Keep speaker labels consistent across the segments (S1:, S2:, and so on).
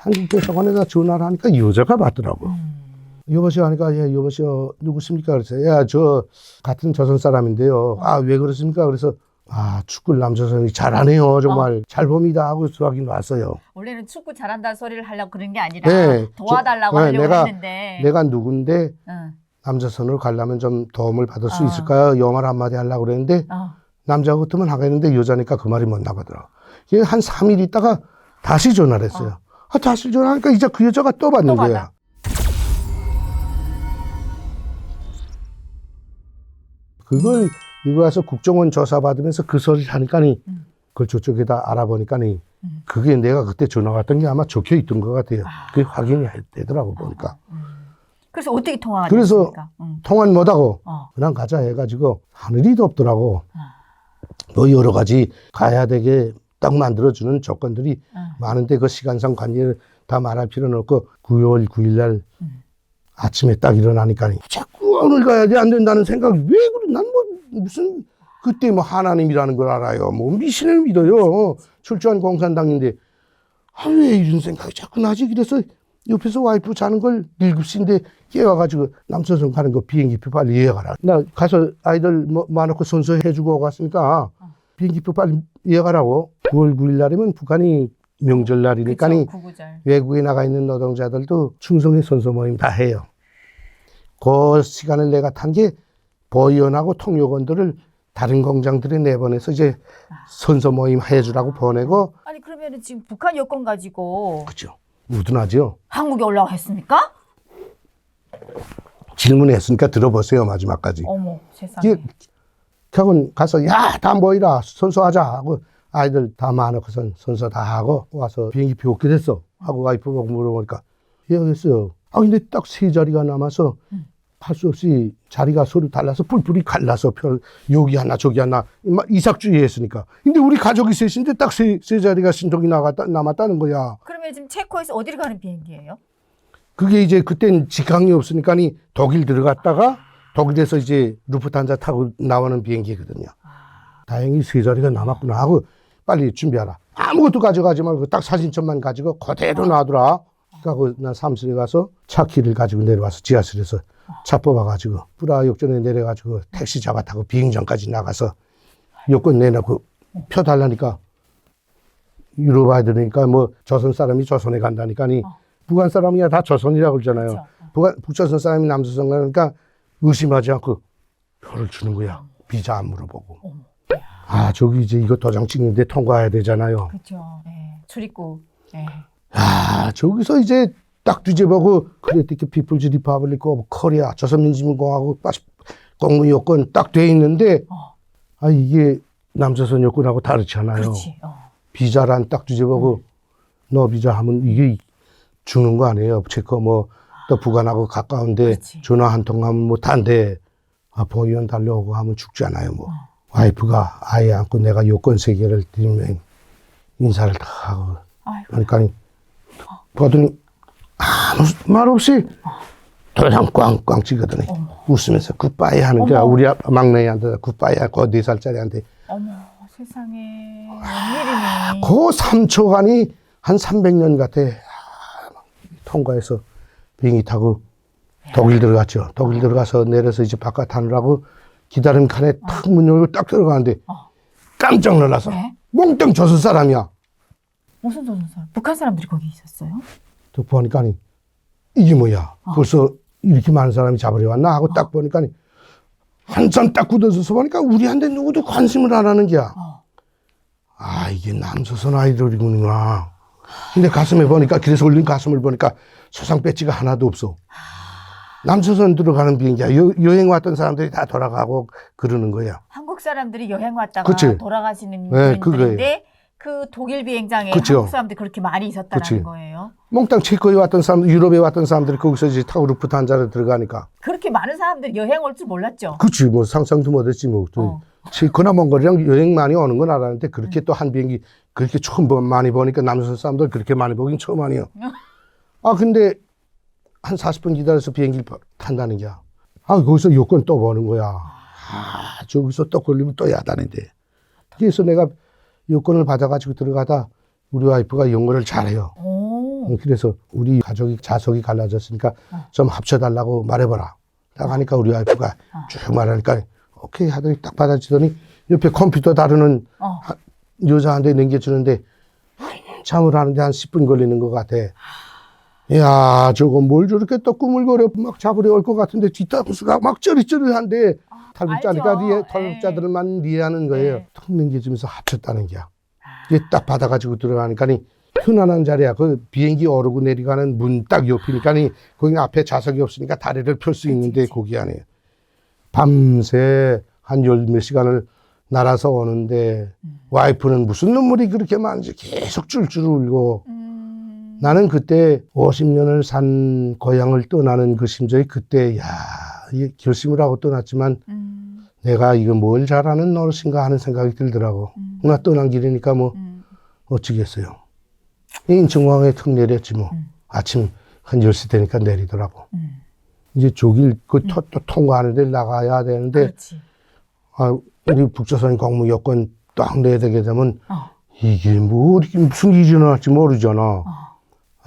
S1: 한국 대사관에다 전화를 하니까 여자가 받더라고.
S2: 음.
S1: 여보세요 하니까 예 여보세요. 누구십니까? 그래서 야 저 같은 조선 사람인데요. 아 왜 그렇습니까? 그래서 아 축구를 남조선이 잘하네요. 정말 잘 봅니다. 하고 수학이 왔어요.
S2: 원래는 축구 잘한다는 소리를 하려고 그런 게 아니라
S1: 네,
S2: 도와달라고
S1: 저- 네,
S2: 하려고
S1: 내가-
S2: 했는데.
S1: 내가 누군데
S2: 응.
S1: 남조선으로 가려면 좀 도움을 받을 수
S2: 아.
S1: 있을까요 영어를 한마디 하려고 그랬는데
S2: 어.
S1: 남자 같으면 하겠는데 여자니까 그 말이 못 나가더라고. 이게 한 3일 있다가 다시 전화를 했어요 아, 다시 전화하니까 이제 그 여자가 또 받는
S2: 또.
S1: 거야 그걸 이거 가서 국정원 조사 받으면서 그 소리를 하니까니
S2: 음.
S1: 그걸 저쪽에다 알아보니까니
S2: 음.
S1: 그게 내가 그때 전화 왔던 게 아마 적혀 있던 것 같아요.
S2: 아.
S1: 그게 확인이 되더라고 보니까.
S2: 음. 그래서 어떻게 통화가
S1: 그래서-?
S2: 응.
S1: 통화는 못하고
S2: 어.
S1: 그냥 가자 해가지고 하늘이 덥더라고.
S2: 아.
S1: 뭐 여러 가지 가야 되게 딱 만들어주는 조건들이
S2: 응.
S1: 많은데 그 시간상 관계를 다 말할 필요는 없고 9월 9일 날
S2: 음.
S1: 아침에 딱 일어나니까 자꾸 오늘 가야지 안 된다는 생각이 왜 그래? 난 뭐 무슨 그때 뭐 하나님이라는 걸 알아요. 뭐 미신을 믿어요. 출조한 공산당인데 아, 왜 이런 생각이 자꾸 나지? 그래서 옆에서 와이프 자는 걸 7시인데 깨워가지고 남서성 가는 거 비행기표 빨리 예약하라. 나 가서 아이들 뭐 많고 선서 해주고 갔으니까 비행기표 빨리 예약하라고. 9월 9일 날이면 북한이 명절날이니까니. 외국에 나가 있는 노동자들도 충성의 선서 모임 다 해요. 그 시간을 내가 탄 게 보위원하고 통역원들을 다른 공장들에 내보내서 이제 선서 모임 해주라고 보내고
S2: 아니 그러면은 지금 북한 여권 가지고
S1: 그죠 우둔하죠.
S2: 한국에 올라와 했습니까?
S1: 질문했으니까 들어보세요 마지막까지.
S2: 어머 세상에.
S1: 결국은 가서 야다 모이라 선서하자 하고 아이들 다 많아서 선서 다 하고 와서 비행기표 어떻게 됐어 하고 와이프 보고 물어보니까 예약했어요. 아 근데 딱 세 자리가 남아서
S2: 음.
S1: 할수 없이 자리가 서로 달라서 뿔뿔이 갈라서 별 여기 하나 저기 하나 막 이삭주의 했으니까 근데 우리 가족이 셋인데 딱세 세 자리가 신통이 나갔다 남았다는 거야.
S2: 그러면 지금 체코에서 어디를 가는 비행기예요?
S1: 그게 이제 그땐 직항이 없으니까 니 독일 들어갔다가 독일에서 이제 루프탄자 타고 나오는 비행기거든요. 다행히 세 자리가 남았구나 하고 빨리 준비하라. 아무것도 가져가지 말고 딱 사진첩만 가지고 그대로 놔두라. 하고 난 사무실에 가서 차 키를 가지고 내려와서 지하실에서 차 뽑아가지고 뿌라 역전에 내려가지고 택시 잡아 타고 비행장까지 나가서 여권 내놓고 표 달라니까 유럽 아이들이니까 뭐 조선 사람이 조선에 간다니까니
S2: 어.
S1: 북한 사람이야 다 조선이라고 그러잖아요.
S2: 그렇죠.
S1: 북한, 북조선 사람이 남조선 가니까 의심하지 않고 표를 주는 거야. 비자 안 물어보고. 아, 저기 이제 이거 도장 찍는데 통과해야 되잖아요.
S2: 그렇죠. 네. 출입국. 네.
S1: 아, 저기서 이제 딱 그래, 이렇게 피플즈 리퍼블릭 오브 코리아, 조선민주공화국 공무 요건 딱 돼 있는데,
S2: 어.
S1: 아, 이게 남조선 요건하고 다르잖아요.
S2: 그렇지. 어.
S1: 비자란 딱 뒤져보고, 너 비자 하면 이게 주는 거 아니에요. 체커 뭐, 또 북한하고 가까운데
S2: 그렇지.
S1: 전화 한 통 하면 못 한대. 아, 보위원 달려오고 하면 죽잖아요, 뭐.
S2: 어.
S1: 와이프가 아예 안고 내가 요건 세 개를 드리면 인사를 다 하고.
S2: 아이고.
S1: 그러니까 보더니 아무 말 없이 도장 꽝꽝 찍거든요.
S2: 어머.
S1: 웃으면서 굿바이 하는 게
S2: 어머.
S1: 우리 아- 막내한테 굿바이 하고 네 살짜리한테
S2: 어머 세상에 웬일이니.
S1: 그 3초간이 한 300년 같아. 아, 통과해서 비행기 타고 독일 들어갔죠. 독일 들어가서 내려서 이제 바깥 하느라고 기다림 칸에 탁 문 열고 딱 들어가는데
S2: 어.
S1: 깜짝 놀라서
S2: 네?
S1: 몽땅 조선 사람이야.
S2: 무슨 조선 사람? 북한 사람들이 거기 있었어요?
S1: 또 보니까 이게 뭐야.
S2: 어.
S1: 벌써 이렇게 많은 사람이 잡으려 왔나 하고 딱 보니까 한참 딱 굳어서서 보니까 우리한테 누구도 관심을 안 하는 게야.
S2: 어.
S1: 아, 이게 남조선 아이돌이구나. 근데 가슴에 보니까, 길에서 올린 가슴을 보니까 소상 배지가 하나도 없어. 남조선 들어가는 비행기야. 여, 여행 왔던 사람들이 다 돌아가고 그러는 거야.
S2: 한국 사람들이 여행 왔다가
S1: 그치.
S2: 돌아가시는
S1: 네,
S2: 분들인데 그 독일 비행장에
S1: 그쵸.
S2: 한국 사람들이 그렇게 많이 있었다는
S1: 그치.
S2: 거예요.
S1: 몽땅 체코에 왔던 사람, 유럽에 왔던 사람들이 거기서 이제 타고 루프탄자로 들어가니까.
S2: 그렇게 많은 사람들이 여행 올 줄 몰랐죠.
S1: 그치, 뭐 상상도 못했지, 뭐. 또
S2: 어.
S1: 체코나 몽골이랑 여행 많이 오는 건 알았는데 그렇게 또한 비행기 그렇게 처음 보- 많이 보니까 남조선 사람들 그렇게 많이 보긴 처음 아니에요. 아, 근데 한 40분 기다려서 비행기 탄다는 게야. 아, 거기서 요건 또 보는 거야. 아, 저기서 또 걸리면 또 야단인데. 그래서 내가 요건을 받아가지고 들어가다 우리 와이프가 영어를 잘해요.
S2: 오. 오.
S1: 그래서 우리 가족이 자석이 갈라졌으니까
S2: 어.
S1: 좀 합쳐달라고 말해봐라. 딱 하니까 우리 와이프가
S2: 어.
S1: 쭉 말하니까 오케이 하더니 딱 받아주더니 옆에 컴퓨터 다루는
S2: 어.
S1: 여자한테 넘겨주는데 한참을 하는데 한 10분 걸리는 것 같아. 야, 저거 뭘 저렇게 또 꾸물거려 막 잡으려 올 것 같은데 뒷담수가 막 쩌리쩌리한데 탈북자니까
S2: 알죠.
S1: 리해, 탈북자들만 리해하는 거예요.
S2: 네.
S1: 턱 넘겨주면서 합쳤다는 게야. 이게 딱 받아가지고 들어가니까니 편안한 자리야. 그 비행기 오르고 내리가는 문 딱 옆이니까니 거기 앞에 좌석이 없으니까 다리를 펼 수 있는데. 거기 안에 밤새 한 열 몇 시간을 날아서 오는데 와이프는 무슨 눈물이 그렇게 많은지 계속 줄줄 울고
S2: 음.
S1: 나는 그때 50년을 산 고향을 떠나는 그 심정이 그때 야, 이 결심을 하고 떠났지만
S2: 음.
S1: 내가 이거 뭘 잘하는 노릇인가 하는 생각이 들더라고.
S2: 음.
S1: 나 떠난 길이니까 뭐
S2: 음.
S1: 어찌겠어요. 인천공항에 턱 내렸지 뭐.
S2: 음.
S1: 아침 한 10시 되니까 내리더라고.
S2: 음.
S1: 이제 조길 그 터- 또 통과하는 데 나가야 되는데
S2: 그렇지.
S1: 아, 우리 북조선 공무 여권 딱 내야 되게 되면
S2: 어.
S1: 이게 뭐 무슨 일이 일어날지 모르잖아.
S2: 어.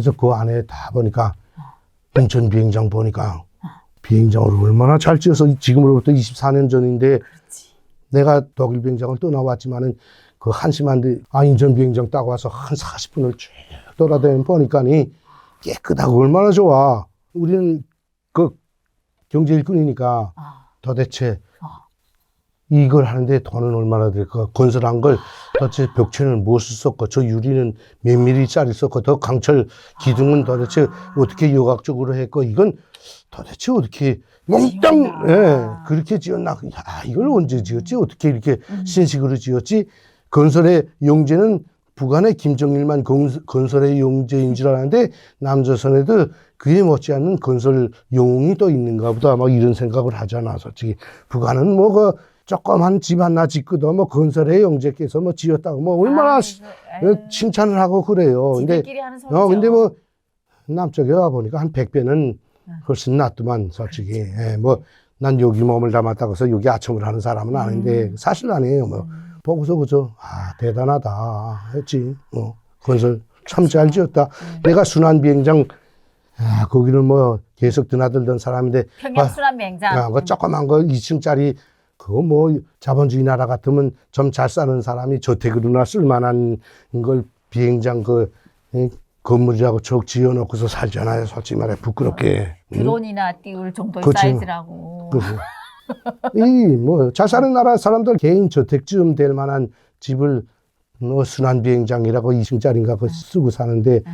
S1: 그래서 그 안에 다 보니까 인천 비행장 보니까 비행장을 얼마나 잘 지어서 지금으로부터 24년 전인데
S2: 그렇지.
S1: 내가 독일 비행장을 떠나왔지만은 그 한심한데 아 인천 비행장 딱 와서 한 40분을 쭉 돌아다니 보니까니 깨끗하고 얼마나 좋아. 우리는 그 경제 일꾼이니까
S2: 아.
S1: 도대체
S2: 어.
S1: 이걸 하는데 돈은 얼마나 들까? 건설한 걸 도대체 벽체는 무엇을 썼고 저 유리는 몇 미리짜리 썼고 더 강철 기둥은 도대체 어떻게 요각적으로 했고 이건 도대체 어떻게 몽땅. 예, 그렇게 지었나? 야, 이걸 언제 지었지? 어떻게 이렇게
S2: 음.
S1: 신식으로 지었지? 건설의 용제는 북한의 김정일만 건- 건설의 용제인 줄 알았는데 남조선에도 그에 못지않는 건설 영웅이 또 있는가 보다 막 이런 생각을 하잖아 솔직히 북한은 뭐그 조그만 집 하나 짓고도 뭐 건설의 용제께서 뭐 지었다고 뭐 얼마나 시-
S2: 아이고,
S1: 칭찬을 하고 그래요 근데. 어 근데 뭐 남쪽에 와 보니까 한 100배는
S2: 응.
S1: 훨씬 낫더만 솔직히 예, 뭐난 여기 몸을 담았다고 해서 여기 아첨을 하는 사람은 아닌데
S2: 음.
S1: 사실 아니에요 뭐 보고서 그저 아 대단하다 했지 뭐 건설 참 잘 지었다
S2: 음.
S1: 내가 순환 비행장 아 거기는 뭐 계속 드나들던 사람인데
S2: 평양
S1: 아,
S2: 순환 비행장.
S1: 아, 그 조그만 거 2층짜리 그거 뭐 자본주의 나라 같으면 좀 잘 사는 사람이 저택으로나 쓸만한 걸 비행장 그 이, 건물이라고 쭉 지어놓고서 살잖아요. 솔직히 말해 부끄럽게. 응?
S2: 드론이나 띄울 정도의
S1: 그치.
S2: 사이즈라고.
S1: 이뭐 잘 사는 나라 사람들 개인 저택쯤 될 만한 집을 뭐 순환 비행장이라고 2층짜리인가 그 쓰고 사는데
S2: 응.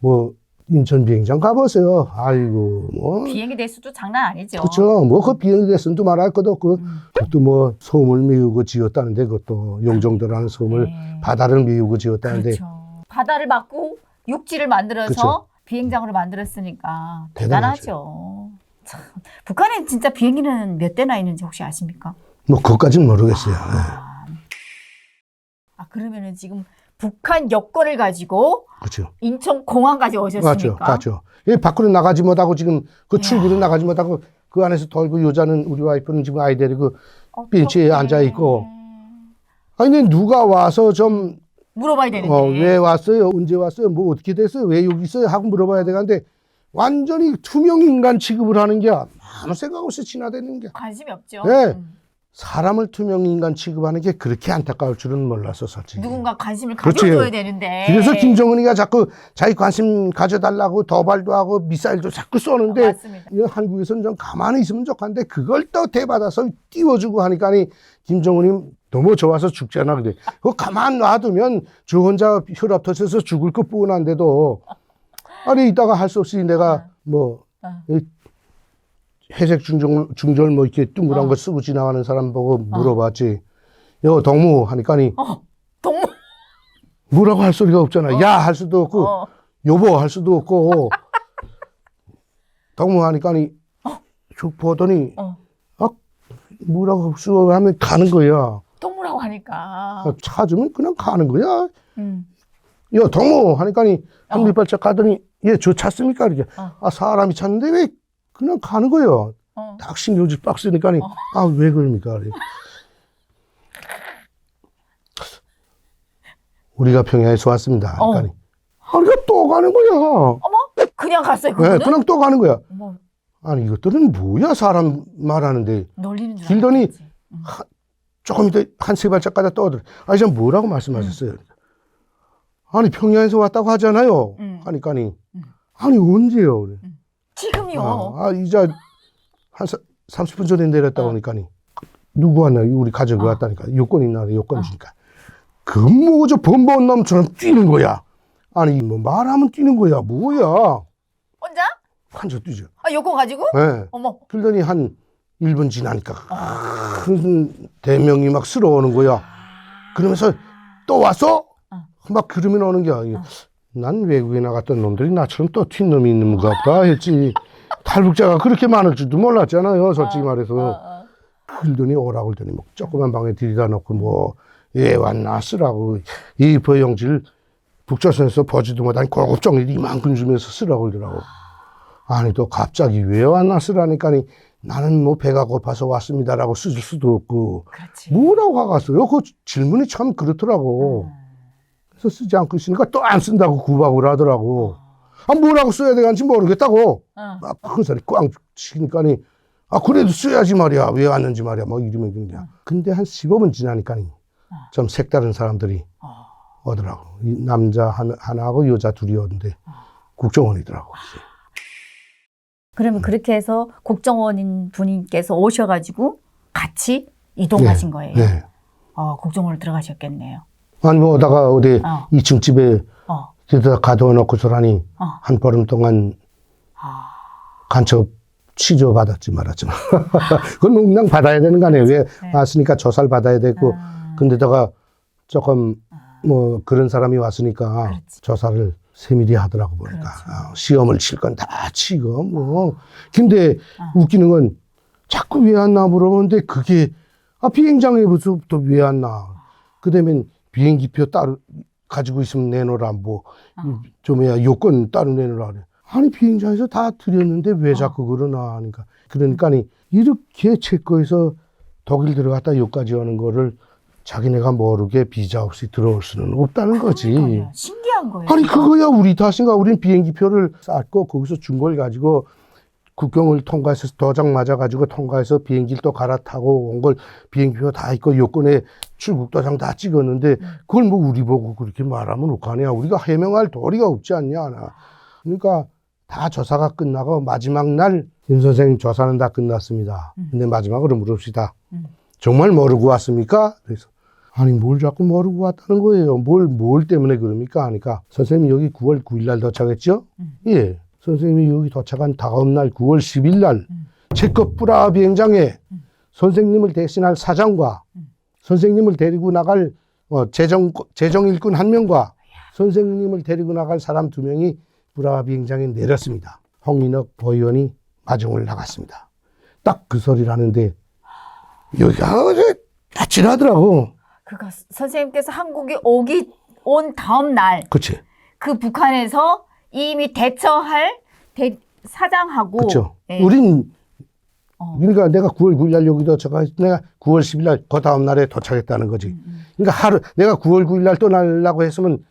S1: 뭐 인천 비행장 가보세요. 아이고 뭐
S2: 비행기 대수도 장난 아니죠.
S1: 그렇죠. 뭐그 비행기 대선도 말할 것도 없고
S2: 음.
S1: 그것도 뭐 섬을 미우고 지었다는데 그것도 용정도라는 섬을
S2: 네.
S1: 바다를 미우고 지었다는데
S2: 그렇죠. 바다를 막고 육지를 만들어서
S1: 그쵸.
S2: 비행장으로 만들었으니까
S1: 대단하죠.
S2: 대단하죠. 참, 북한에 진짜 비행기는 몇 대나 있는지 혹시 아십니까?
S1: 뭐 그것까지는 모르겠어요. 네.
S2: 아, 아, 그러면은 지금 북한 여권을 가지고
S1: 그렇죠.
S2: 인천 공항까지 오셨습니까?
S1: 맞죠. 맞죠. 이 밖으로 나가지 못하고 지금 그. 출구로 나가지 못하고 그 안에서 돌고 여자는 우리 와이프는 지금 아이 데리고 벤치에. 앉아 있고. 아니 근데 누가 와서 좀
S2: 물어봐야 되는데.
S1: 어, 왜 왔어요? 언제 왔어요? 뭐 어떻게 됐어요? 왜 여기 있어요? 하고 물어봐야 되는데 완전히 투명 인간 취급을 하는 게 아무 생각 없이 지나다니는 게
S2: 관심이 없죠.
S1: 네.
S2: 음.
S1: 사람을 투명 인간 취급하는 게 그렇게 안타까울 줄은 몰랐어, 솔직히.
S2: 누군가 관심을
S1: 그렇지.
S2: 가져줘야 되는데.
S1: 그래서 김정은이가 자꾸 자기 관심 가져달라고 도발도 하고 미사일도 자꾸 쏘는데. 이 한국에서는 좀 가만히 있으면 좋겠는데 그걸 또 대받아서 띄워주고 하니까니 김정은이 너무 좋아서 죽잖아. 근데 그거 가만 놔두면 저 혼자 혈압 터져서 죽을 것 뻔한데도 아니 이따가 할 수 없이 내가 뭐
S2: 어.
S1: 이 회색 중절, 중절 뭐 이렇게 둥그란
S2: 어.
S1: 거 쓰고 지나가는 사람 보고 물어봤지. 여 동무 하니까니
S2: 어, 동물.
S1: 뭐라고 할 소리가 없잖아. 야할 수도 없고
S2: 어.
S1: 여보 할 수도 없고 동무 하니까니 쭉 보더니
S2: 어.
S1: 아 뭐라고 수 하면 가는 거야.
S2: 동물하고 하니까.
S1: 아, 찾으면 그냥 가는 거야.
S2: 음.
S1: 야 동무 하니까니 한
S2: 어.
S1: 몇 발짝 가더니 얘 저 찾습니까 이렇게
S2: 어.
S1: 아 사람이 찾는데 왜 그냥 가는 거야.
S2: 어.
S1: 딱 신경질 빡 쓰니까니
S2: 어.
S1: 아 왜 그럽니까? 우리가 평양에서 왔습니다.
S2: 어.
S1: 그러니까 아니, 그또 가는 거야.
S2: 어머, 그냥 갔어요.
S1: 네,
S2: 그거는?
S1: 그냥 또 가는 거야.
S2: 어머,
S1: 아니, 이것들은 뭐야, 사람 말하는데.
S2: 놀리는 줄
S1: 길더니
S2: 알았지.
S1: 조금 이따 한 세 발짝 가다 떠들. 아니, 참 뭐라고 말씀하셨어요? 아니, 평양에서 왔다고 하잖아요.
S2: 음.
S1: 하니까니.
S2: 음.
S1: 아니, 언제요? 그래.
S2: 지금요.
S1: 아, 아, 이제 한 사, 30분 전에 내렸다고
S2: 어.
S1: 하니까니. 누구 왔나? 우리 가족이
S2: 어.
S1: 왔다니까. 요건 있나? 요건 주니까. 그 뭐저 범벅 놈처럼 뛰는 거야. 아니, 뭐 말하면 뛰는 거야. 뭐야.
S2: 혼자?
S1: 한저 뛰죠.
S2: 아, 요거 가지고?
S1: 예.
S2: 어머,
S1: 그러더니 한 1분 지나니까 큰 대명이 막 쓸어오는 거야. 그러면서 또? 어. 막 그러면 오는 거야. 난 외국에 나갔던 놈들이 나처럼 또 튄 놈이 있는가 보다 했지. 탈북자가 그렇게 많을 줄도 몰랐잖아요. 솔직히 말해서.
S2: 어, 어.
S1: 그러더니 오라고 그러더니 뭐 조그만 방에 들이다 놓고 뭐, 예, 왔나 쓰라고. 이 버용지를 북조선에서 버지도 못한 고급 종이를 이만큼 주면서 쓰라고 그러더라고. 아니, 또 갑자기 왜 왔나 쓰라니까니 나는 뭐 배가 고파서 왔습니다라고 쓸 수도 없고.
S2: 그렇지.
S1: 뭐라고 가갔어요? 그 질문이 참 그렇더라고.
S2: 음.
S1: 그래서 쓰지 않고 있으니까 또 안 쓴다고 구박을 하더라고. 아, 뭐라고 써야 되는지 모르겠다고.
S2: 어.
S1: 막 큰 소리 꽝 치니까니 아 그래도 써야지 말이야 왜 왔는지 말이야 막 이러면 그런 거야 근데 한 15분 지나니까니 좀 색다른 사람들이
S2: 어.
S1: 오더라고 이 남자 하나, 하나 하고 여자 둘이 오는데 국정원이더라고
S2: 그러면 그렇게 해서 국정원인 분께서 오셔가지고 같이 이동하신 거예요.
S1: 네
S2: 어, 국정원으로 들어가셨겠네요.
S1: 아니 뭐 오다가 어디
S2: 어.
S1: 2층 집에
S2: 어.
S1: 데다 가둬 놓고서라니
S2: 어.
S1: 한 보름 동안
S2: 아.
S1: 간첩 취조 받았지 말았지만 그건 뭐 그냥 받아야 되는 거 아니에요 왜
S2: 네.
S1: 왔으니까 조사를 받아야 되고
S2: 아.
S1: 근데다가 조금 뭐 그런 사람이 왔으니까
S2: 그렇지.
S1: 조사를 세밀히 하더라고 보니까
S2: 그렇죠.
S1: 어, 시험을 칠 건 다 치고 뭐 근데
S2: 아.
S1: 웃기는 건 자꾸 왜 안 나 물어보는데 그게 아 비행장에부터 왜 안 나? 그다음엔 비행기표 따로 가지고 있으면 내놓으라 뭐
S2: 어.
S1: 좀 해야 요건 따로 내놓으라 그래. 아니 비행장에서 다 드렸는데 왜
S2: 어.
S1: 자꾸 그러나 하니까 그러니까 이렇게 체코에서 독일 들어갔다 여기까지 오는 거를 자기네가 모르게 비자 없이 들어올 수는 없다는 거지.
S2: 그러니까요. 신기한 거예요.
S1: 아니 그거야 우리 탓인가? 우린 비행기표를 쌌고 거기서 준 걸 가지고 국경을 통과해서 도장 맞아가지고 통과해서 비행기를 또 갈아타고 온 걸 비행기표 다 있고 요건에 출국 도장 다 찍었는데 그걸 뭐 우리 보고 그렇게 말하면 어떡하냐? 우리가 해명할 도리가 없지 않냐? 하나. 그러니까 다 조사가 끝나고 마지막 날김 선생 조사는 다 끝났습니다. 근데 마지막으로 물읍시다.
S2: 음.
S1: 정말 모르고 왔습니까? 그래서 아니 뭘 자꾸 모르고 왔다는 거예요. 뭘 뭘 때문에 그럽니까? 하니까 선생님 여기 9월 9일 날 도착했죠?
S2: 음.
S1: 예. 선생님이 여기 도착한 다음 날 9월 10일 날
S2: 음.
S1: 체코 프라하 비행장에
S2: 음.
S1: 선생님을 대신할 사장과
S2: 음.
S1: 선생님을 데리고 나갈 어, 재정 재정 일꾼 한 명과 선생님을 데리고 나갈 사람 두 명이 프라하 비행장에 내렸습니다. 홍민혁 보의원이 마중을 나갔습니다. 딱 그 소리를 하는데 여기가 아찔하더라고.
S2: 그거 선생님께서 한국에 오기 온 다음 날그
S1: 그치?
S2: 북한에서 이미 대처할 대, 사장하고
S1: 그쵸?
S2: 예.
S1: 우린
S2: 어.
S1: 그러니까 내가 9월 9일 날 여기 도착했 내가 9월 10일 날 그 다음 날에 도착했다는 거지.
S2: 음,
S1: 그러니까 하루 내가 9월 9일 날 떠나려고 했으면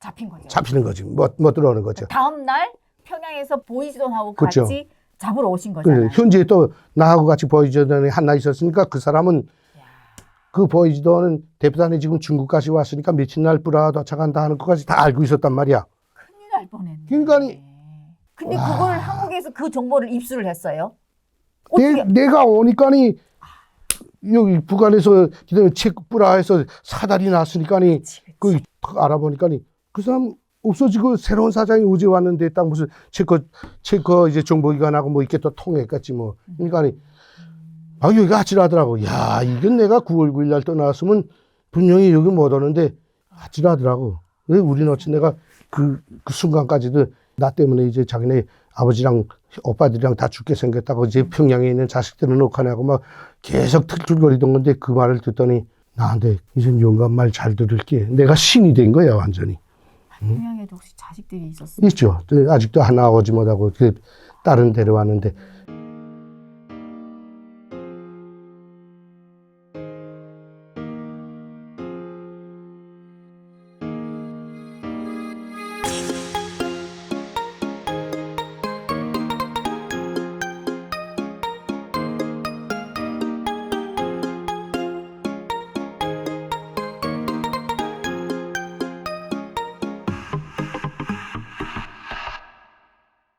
S2: 잡힌 거죠.
S1: 잡히는 거지. 못, 못 들어오는 거죠.
S2: 다음 날 평양에서 보이지돈하고
S1: 그쵸.
S2: 같이 잡으러 오신 거잖아요.
S1: 현지에 또 나하고 같이 보이지던에 하나 있었으니까 그 사람은 그 보이지도는 대표단이 지금 중국까지 왔으니까 며칠 날 뿌라 도착한다 하는 것까지 다 알고 있었단 말이야.
S2: 날 뻔했네.
S1: 그러니까니-
S2: 근데
S1: 와.
S2: 그걸 한국에서 그 정보를 입수를 했어요.
S1: 내? 내가 오니까니 여기 북한에서 그다음에 체크 뿌라에서 사달이 났으니까니.
S2: 그
S1: 알아보니까니 그 사람 없어지고 새로운 사장이 어제 왔는데 딱 무슨 체크 체크 이제 정보기관하고 뭐 이렇게 또 통했겠지 뭐 그러니까니 아 여기가 아찔하더라고 야 이건 내가 9월 9일 날 떠나왔으면 분명히 여기 못 오는데 아찔하더라고 왜 우리는 어찌 내가 그, 그 순간까지도 나 때문에 이제 자기네 아버지랑 오빠들이랑 다 죽게 생겼다고 이제 평양에 있는 자식들은 어떡하냐고 막 계속 틀툴거리던 건데 그 말을 듣더니 나한테 이젠 용감 말 잘 들을게 내가 신이 된 거야 완전히
S2: 평양에도 혹시 자식들이 있었어요?
S1: 있죠. 아직도 하나 오지 못하고 그 딸은 데려왔는데